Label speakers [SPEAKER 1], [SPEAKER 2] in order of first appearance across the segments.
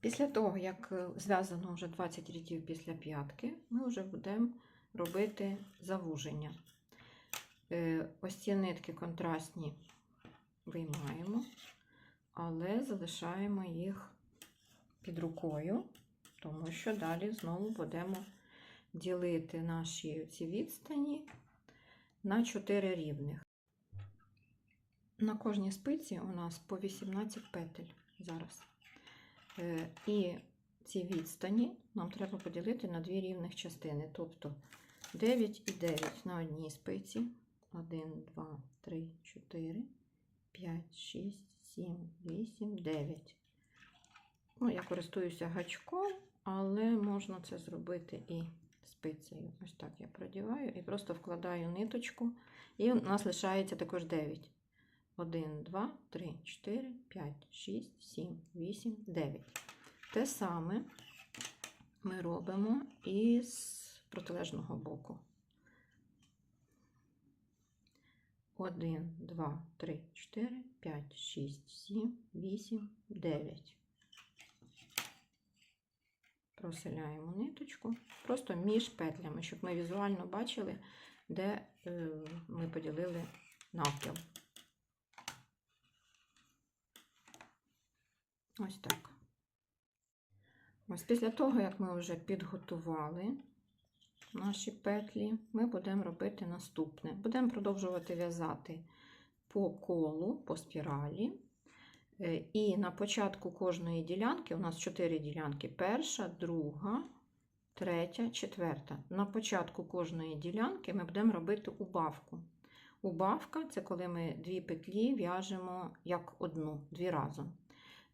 [SPEAKER 1] Після того, як е, зв'язано вже 20 рядів після п'ятки, ми вже будемо робити завуження. Е, Ось ці нитки контрастні виймаємо, але залишаємо їх під рукою, тому що далі знову будемо ділити наші ці відстані на 4 рівних. На кожній спиці у нас по 18 петель зараз. Е, І ці відстані нам треба поділити на дві рівних частини. Тобто 9 і 9 на одній спиці. 1, 2, 3, 4, 5, 6, 7, 8, 9. Ну, я користуюся гачком, але можна це зробити і спицею. Ось так я продіваю і просто вкладаю ниточку. І у нас лишається також 9. 1, 2, 3, 4, 5, 6, 7, 8, 9. Те саме ми робимо і з протилежного боку. 1, 2, 3, 4, 5, 6, 7, 8, 9. Проселяємо ниточку просто між петлями, щоб ми візуально бачили, де е, ми поділили навпіл. Ось так. Ось після того, як ми вже підготували наші петлі, ми будемо робити наступне. Будемо продовжувати в'язати по колу, по спіралі. Е, І на початку кожної ділянки, у нас 4 ділянки: перша, друга, третя, четверта. На початку кожної ділянки ми будемо робити убавку. Убавка це коли ми дві петлі в'яжемо як одну, дві разом.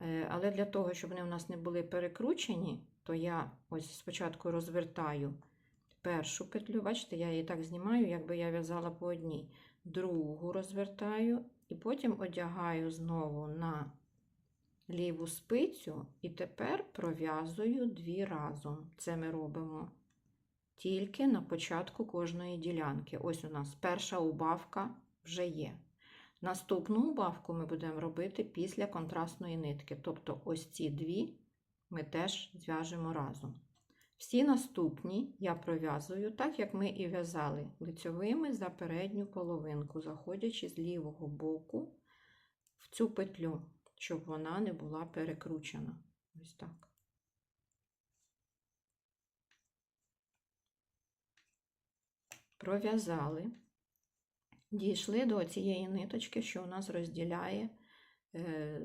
[SPEAKER 1] Е, Але для того, щоб вони у нас не були перекручені, то я ось спочатку розвертаю першу петлю, бачите, я її так знімаю, якби я в'язала по одній. Другу розвертаю і потім одягаю знову на ліву спицю, і тепер пров'язую дві разом. Це ми робимо тільки на початку кожної ділянки. Ось у нас перша убавка вже є. Наступну убавку ми будемо робити після контрастної нитки. Тобто ось ці дві ми теж зв'яжемо разом. Всі наступні я пров'язую так, як ми і в'язали лицьовими за передню половинку, заходячи з лівого боку в цю петлю, щоб вона не була перекручена. Ось так. Пров'язали. Дійшли до цієї ниточки, що у нас розділяє е,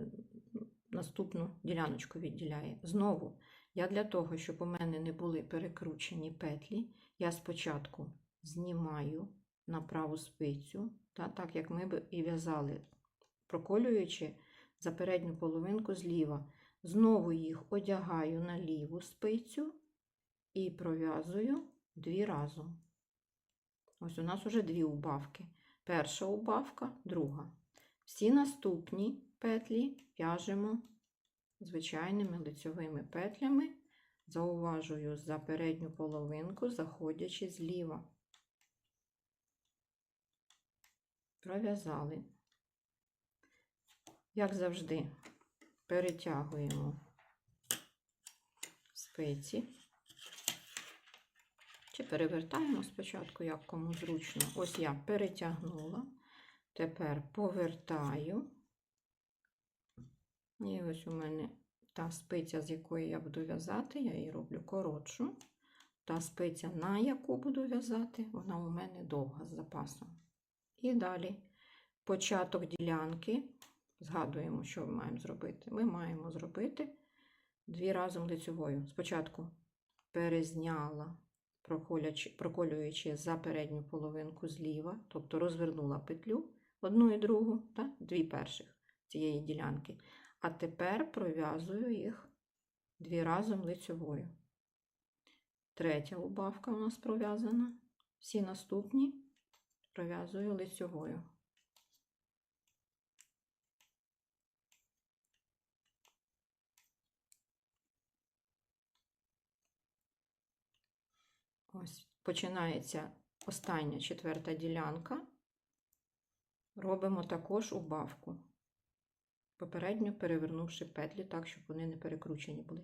[SPEAKER 1] наступну діляночку відділяє. Знову, я для того, щоб у мене не були перекручені петлі, я спочатку знімаю на праву спицю, та, так як ми б і в'язали, проколюючи за передню половинку зліва. Знову їх одягаю на ліву спицю і пров'язую дві разом. Ось у нас уже дві убавки. Перша убавка, друга. Всі наступні петлі в'яжемо звичайними лицьовими петлями, зауважую за передню половинку, заходячи зліва. Пров'язали. Як завжди, перетягуємо спиці. Чи перевертаємо спочатку, як кому зручно. Ось я перетягнула, тепер повертаю. І ось у мене та спиця, з якої я буду в'язати, я її роблю коротшу. Та спиця, на яку буду в'язати, вона у мене довга з запасом. І далі початок ділянки. Згадуємо, що ми маємо зробити. Ми маємо зробити дві разом лицьовою. Спочатку перезняла проколюючи за передню половинку зліва, тобто розвернула петлю одну і другу, та дві перших цієї ділянки. А тепер пров'язую їх дві разом лицьовою. Третя убавка у нас пров'язана. Всі наступні пров'язую лицьовою. Ось починається остання четверта ділянка. Робимо також убавку. попередньо перевернувши петлі так, щоб вони не перекручені були.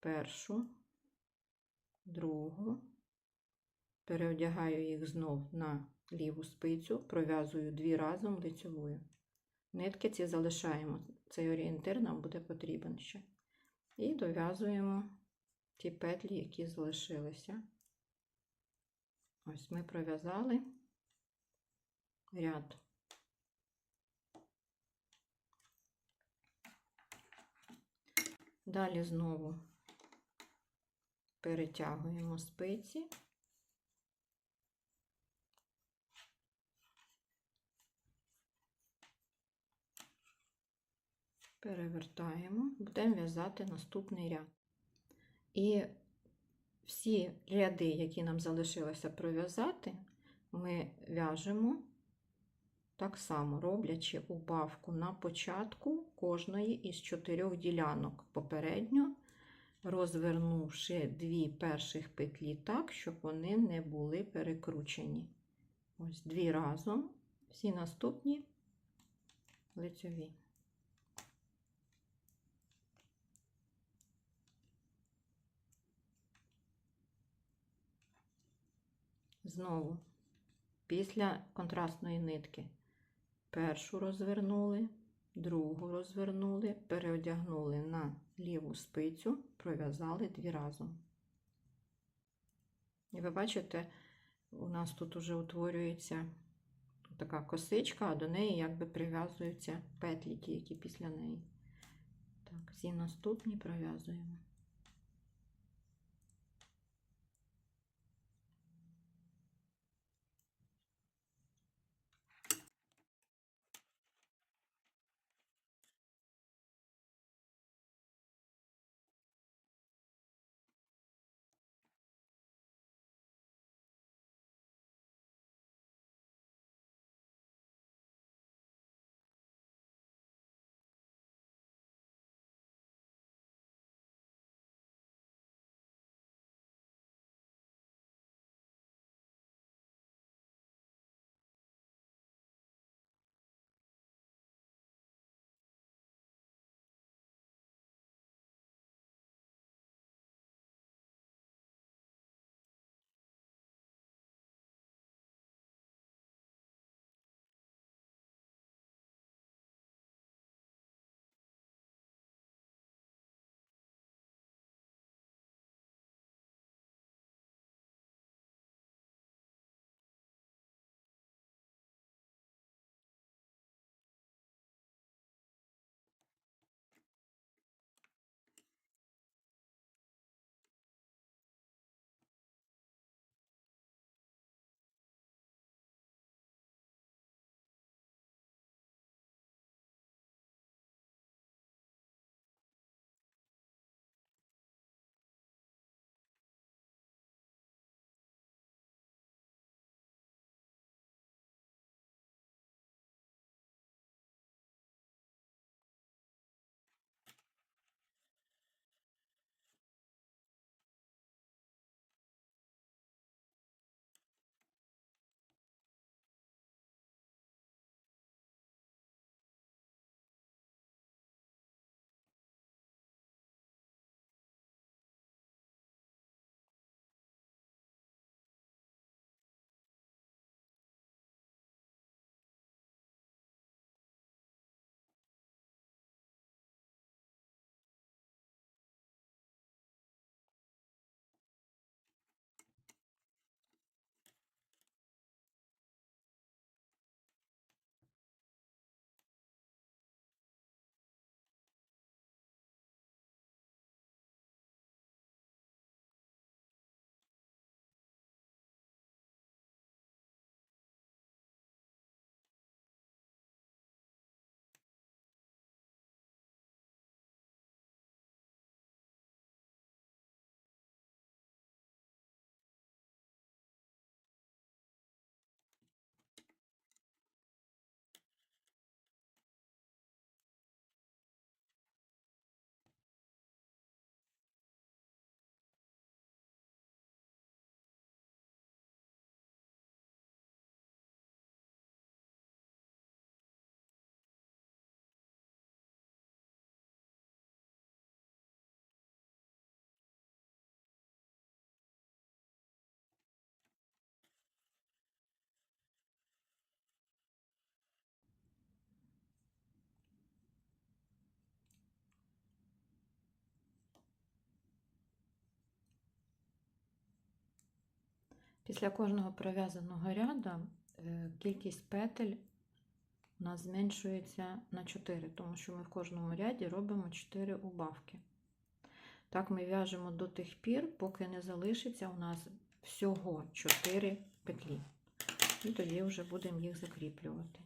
[SPEAKER 1] Першу, другу, переодягаю їх знов на ліву спицю, пров'язую дві разом лицьовою. Нитки ці залишаємо. Цей орієнтир нам буде потрібен ще. І дов'язуємо ті петлі, які залишилися. Ось ми пров'язали ряд. Далі знову перетягуємо спиці. Перевертаємо, будемо в'язати наступний ряд. І всі ряди, які нам залишилося пров'язати, ми в'яжемо так само, роблячи убавку на початку кожної із чотирьох ділянок, попередньо розвернувши дві перших петлі так, щоб вони не були перекручені. Ось дві разом, всі наступні лицьові. Знову після контрастної нитки першу розвернули, другу розвернули, переодягнули на ліву спицю, пров'язали дві разом. І ви бачите, у нас тут уже утворюється така косичка, а до неї якби прив'язуються петлі, які після неї. Так, всі наступні пров'язуємо. Після кожного пров'язаного ряда е, кількість петель у нас зменшується на 4, тому що ми в кожному ряді робимо 4 убавки. Так ми в'яжемо до тих пір, поки не залишиться у нас всього 4 петлі. І тоді вже будемо їх закріплювати.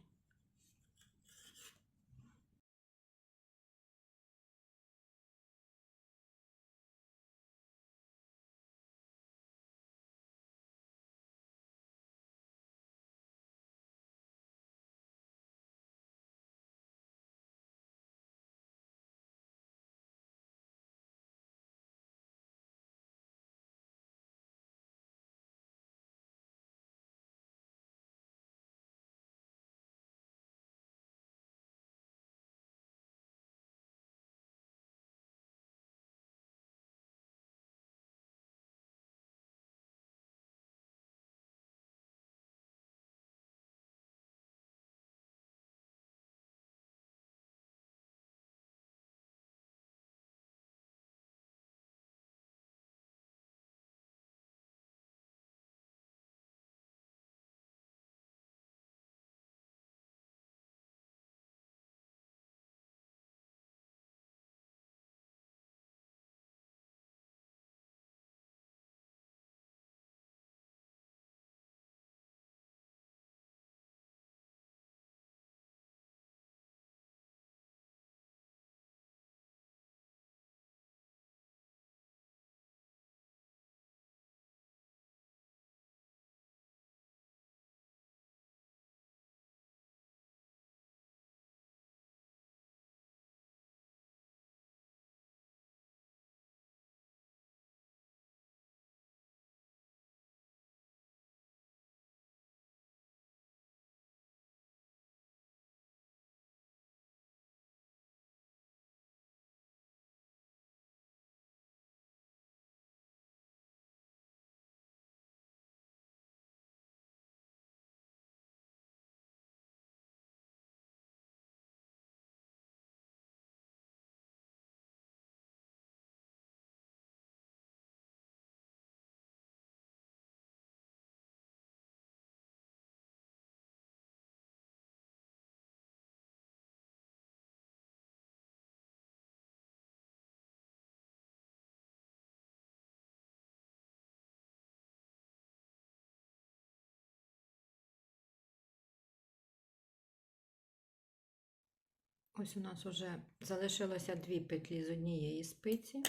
[SPEAKER 1] Ось у нас вже залишилося дві петлі з однієї спиці.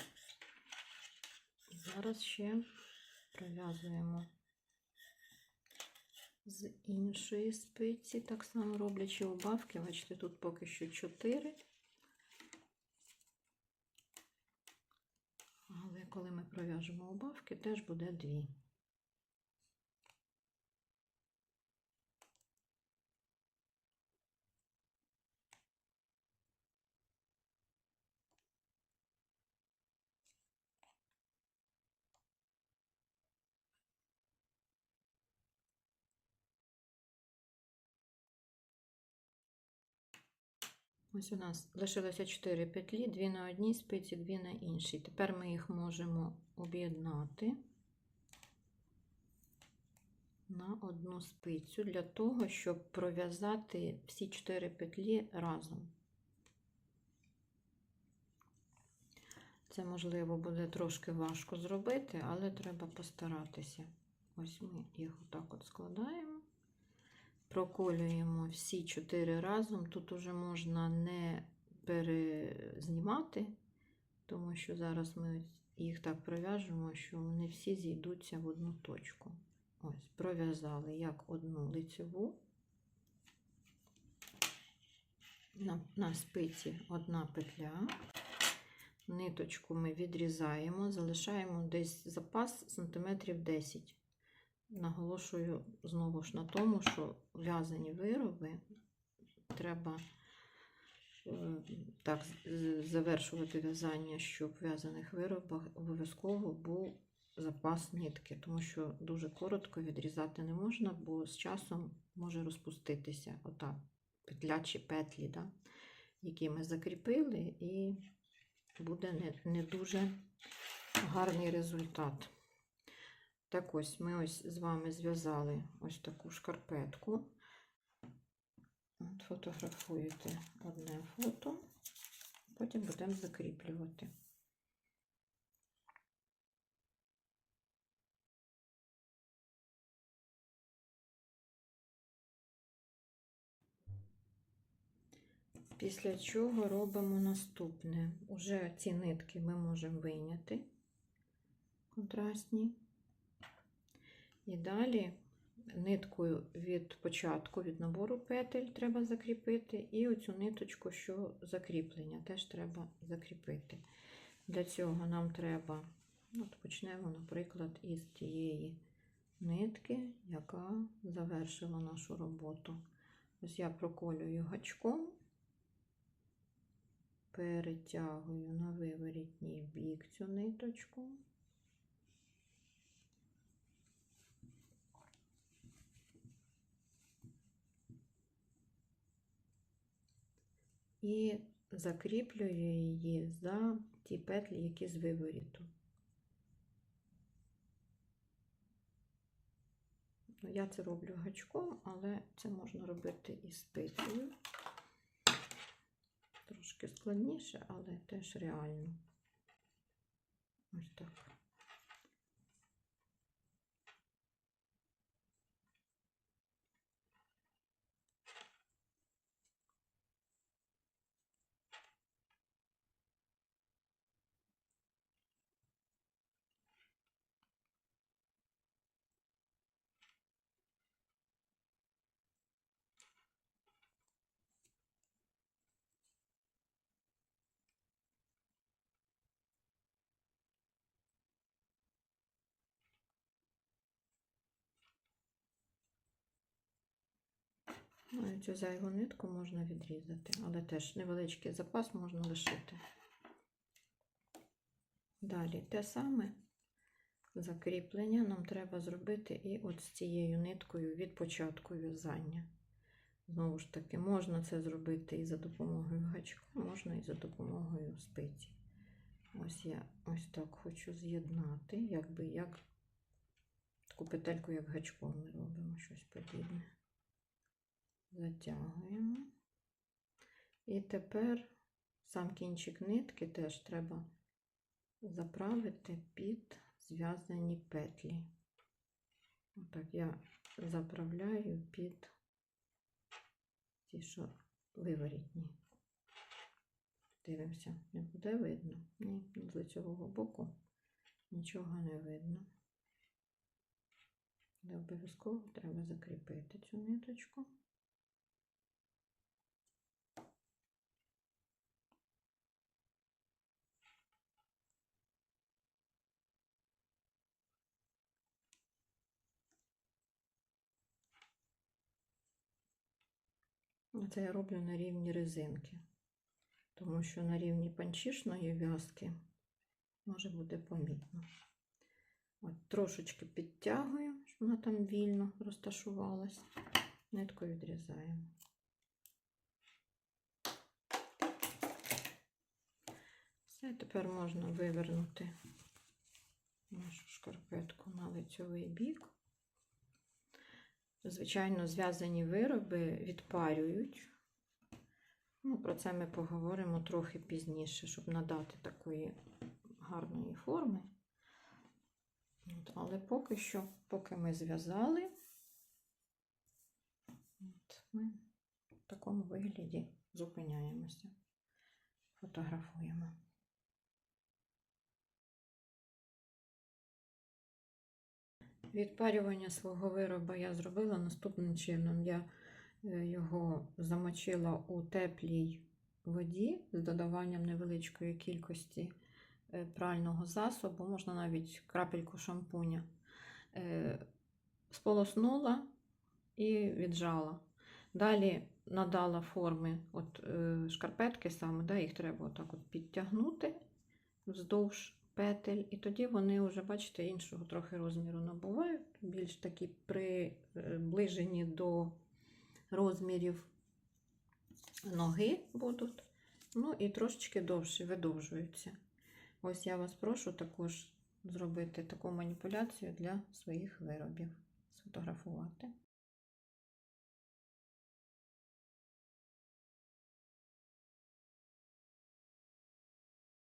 [SPEAKER 1] Зараз ще пров'язуємо з іншої спиці, так само роблячи убавки. Бачите, тут поки що 4. Але коли ми пров'яжемо убавки, теж буде 2. Ось у нас лишилося 4 петлі, 2 на одній спиці, 2 на іншій. Тепер ми їх можемо об'єднати на одну спицю для того, щоб пров'язати всі 4 петлі разом. Це, можливо, буде трошки важко зробити, але треба постаратися. Ось ми їх отак от складаємо. Проколюємо всі чотири разом. Тут уже можна не перезнімати, тому що зараз ми їх так пров'яжемо, що вони всі зійдуться в одну точку. Ось, пров'язали як одну лицеву. На, на спиці одна петля. Ниточку ми відрізаємо, залишаємо десь запас сантиметрів 10. Наголошую знову ж на тому, що в'язані вироби треба е, так завершувати в'язання, щоб в в'язаних виробах обов'язково був запас нитки, тому що дуже коротко відрізати не можна, бо з часом може розпуститися ота петля чи петлі, да, які ми закріпили, і буде не, не дуже гарний результат. Так ось ми ось з вами зв'язали ось таку шкарпетку. От фотографуєте одне фото, потім будемо закріплювати. Після чого робимо наступне. Уже ці нитки ми можемо вийняти контрастні. І далі ниткою від початку, від набору петель треба закріпити, і оцю ниточку, що закріплення, теж треба закріпити. Для цього нам треба, от почнемо, наприклад, із тієї нитки, яка завершила нашу роботу. Ось я проколюю гачком, перетягую на виворітній бік цю ниточку. І закріплюю її за ті петлі, які з виворіту. Ну, Я це роблю гачком, але це можна робити і спицею. Трошки складніше, але теж реально. Ось так. Цю зайву нитку можна відрізати, але теж невеличкий запас можна лишити. Далі те саме закріплення нам треба зробити і от з цією ниткою від початку в'язання. Знову ж таки, можна це зробити і за допомогою гачка, можна і за допомогою спиці. Ось я ось так хочу з'єднати, якби як таку петельку, як гачком ми робимо щось подібне затягуємо. І тепер сам кінчик нитки теж треба заправити під зв'язані петлі. Отак я заправляю під ті, що виворітні. Дивимося, не буде видно? Ні, з лицевого боку нічого не видно. Але обов'язково треба закріпити цю ниточку. Це я роблю на рівні резинки, тому що на рівні панчішної в'язки може бути помітно. От Трошечки підтягую, щоб вона там вільно розташувалась. Нитку відрізаємо. Все, тепер можна вивернути нашу шкарпетку на лицьовий бік. Звичайно, зв'язані вироби відпарюють. Ну, Про це ми поговоримо трохи пізніше, щоб надати такої гарної форми. От, але поки що, поки ми зв'язали, ми в такому вигляді зупиняємося, фотографуємо. Відпарювання свого вироба я зробила наступним чином. Я е, його замочила у теплій воді з додаванням невеличкої кількості е, прального засобу, можна навіть крапельку шампуня. Е, сполоснула і віджала. Далі надала форми от, шкарпетки саме, да, їх треба отак от підтягнути вздовж петель, і тоді вони вже, бачите, іншого трохи розміру набувають, більш такі приближені до розмірів ноги будуть. Ну і трошечки довше видовжуються. Ось я вас прошу також зробити таку маніпуляцію для своїх виробів, сфотографувати.